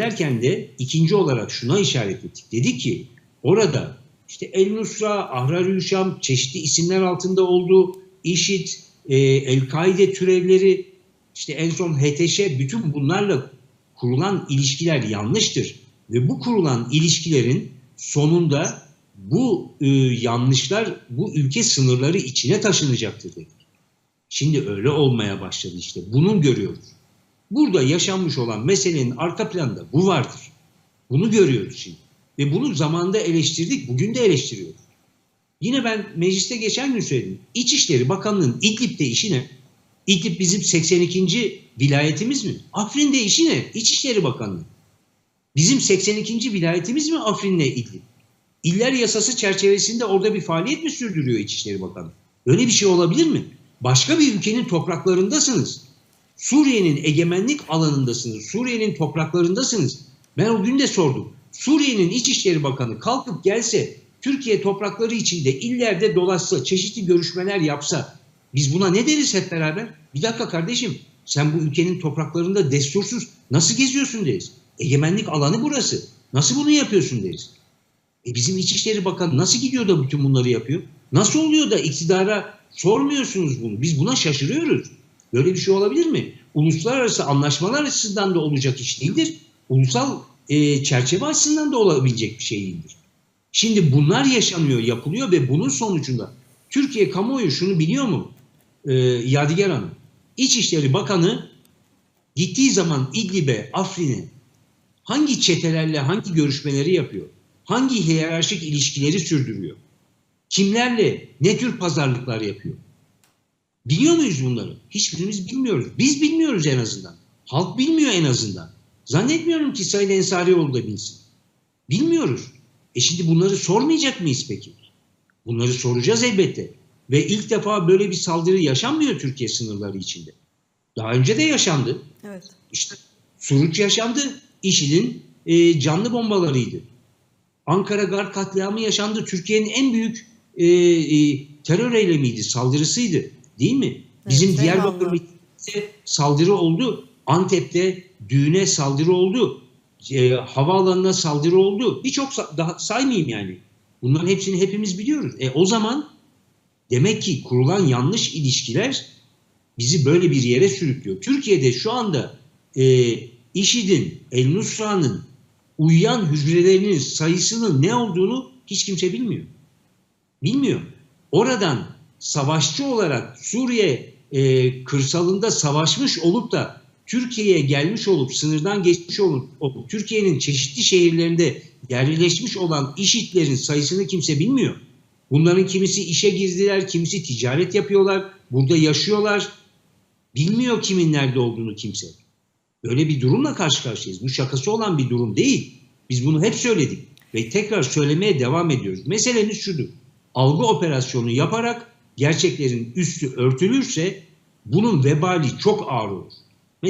söylerken de ikinci olarak şuna işaret ettik. Dedi ki orada işte El Nusra, Ahrar Şam çeşitli isimler altında olduğu IŞİD, e, El-Kaide türevleri, işte en son HTŞ bütün bunlarla kurulan ilişkiler yanlıştır. Ve bu kurulan ilişkilerin sonunda bu e, yanlışlar bu ülke sınırları içine taşınacaktır dedik. Şimdi öyle olmaya başladı işte. Bunun görüyoruz. Burada yaşanmış olan meselenin arka planında bu vardır. Bunu görüyoruz şimdi. Ve bunu zamanda eleştirdik, bugün de eleştiriyoruz. Yine ben mecliste geçen gün söyledim. İçişleri Bakanlığı'nın İdlib'de işi ne? İdlib bizim 82. vilayetimiz mi? Afrin'de işi ne? İçişleri Bakanlığı. Bizim 82. vilayetimiz mi Afrin'le İdlib? İller yasası çerçevesinde orada bir faaliyet mi sürdürüyor İçişleri Bakanı? Öyle bir şey olabilir mi? Başka bir ülkenin topraklarındasınız. Suriye'nin egemenlik alanındasınız. Suriye'nin topraklarındasınız. Ben o gün de sordum. Suriye'nin İçişleri Bakanı kalkıp gelse Türkiye toprakları içinde illerde dolaşsa, çeşitli görüşmeler yapsa biz buna ne deriz hep beraber? Bir dakika kardeşim sen bu ülkenin topraklarında destursuz nasıl geziyorsun deriz. Egemenlik alanı burası. Nasıl bunu yapıyorsun deriz. E bizim İçişleri Bakanı nasıl gidiyor da bütün bunları yapıyor? Nasıl oluyor da iktidara sormuyorsunuz bunu? Biz buna şaşırıyoruz. Böyle bir şey olabilir mi? Uluslararası anlaşmalar açısından da olacak iş değildir. Ulusal e, çerçeve açısından da olabilecek bir şey değildir. Şimdi bunlar yaşanıyor, yapılıyor ve bunun sonucunda Türkiye kamuoyu şunu biliyor mu? E, Yadigar Hanım, İçişleri Bakanı gittiği zaman İdlib'e, Afrin'e hangi çetelerle hangi görüşmeleri yapıyor? Hangi hiyerarşik ilişkileri sürdürüyor? Kimlerle ne tür pazarlıklar yapıyor? Biliyor muyuz bunları? Hiçbirimiz bilmiyoruz. Biz bilmiyoruz en azından. Halk bilmiyor en azından. Zannetmiyorum ki Sayın Ensarioğlu da bilsin. Bilmiyoruz. E şimdi bunları sormayacak mıyız peki? Bunları soracağız elbette. Ve ilk defa böyle bir saldırı yaşanmıyor Türkiye sınırları içinde. Daha önce de yaşandı. Evet. İşte Suruç yaşandı. IŞİD'in e, canlı bombalarıydı. Ankara Gar katliamı yaşandı. Türkiye'nin en büyük e, e, terör eylemiydi, saldırısıydı. Değil mi? Bizim Evet, Diyarbakır eyvallah. Milleti'nde saldırı oldu. Antep'te düğüne saldırı oldu. E, havaalanına saldırı oldu. Birçok sa- daha saymayayım yani. Bunların hepsini hepimiz biliyoruz. E, o zaman demek ki kurulan yanlış ilişkiler bizi böyle bir yere sürüklüyor. Türkiye'de şu anda e, IŞİD'in, El Nusra'nın uyuyan hücrelerinin sayısının ne olduğunu hiç kimse bilmiyor. Bilmiyor. Oradan savaşçı olarak Suriye e, kırsalında savaşmış olup da Türkiye'ye gelmiş olup sınırdan geçmiş olup, olup Türkiye'nin çeşitli şehirlerinde yerleşmiş olan IŞİD'lerin sayısını kimse bilmiyor. Bunların kimisi işe girdiler, kimisi ticaret yapıyorlar, burada yaşıyorlar. Bilmiyor kimin nerede olduğunu kimse. Böyle bir durumla karşı karşıyayız. Bu şakası olan bir durum değil. Biz bunu hep söyledik ve tekrar söylemeye devam ediyoruz. Meselemiz şudur. Algı operasyonu yaparak gerçeklerin üstü örtülürse bunun vebali çok ağır olur.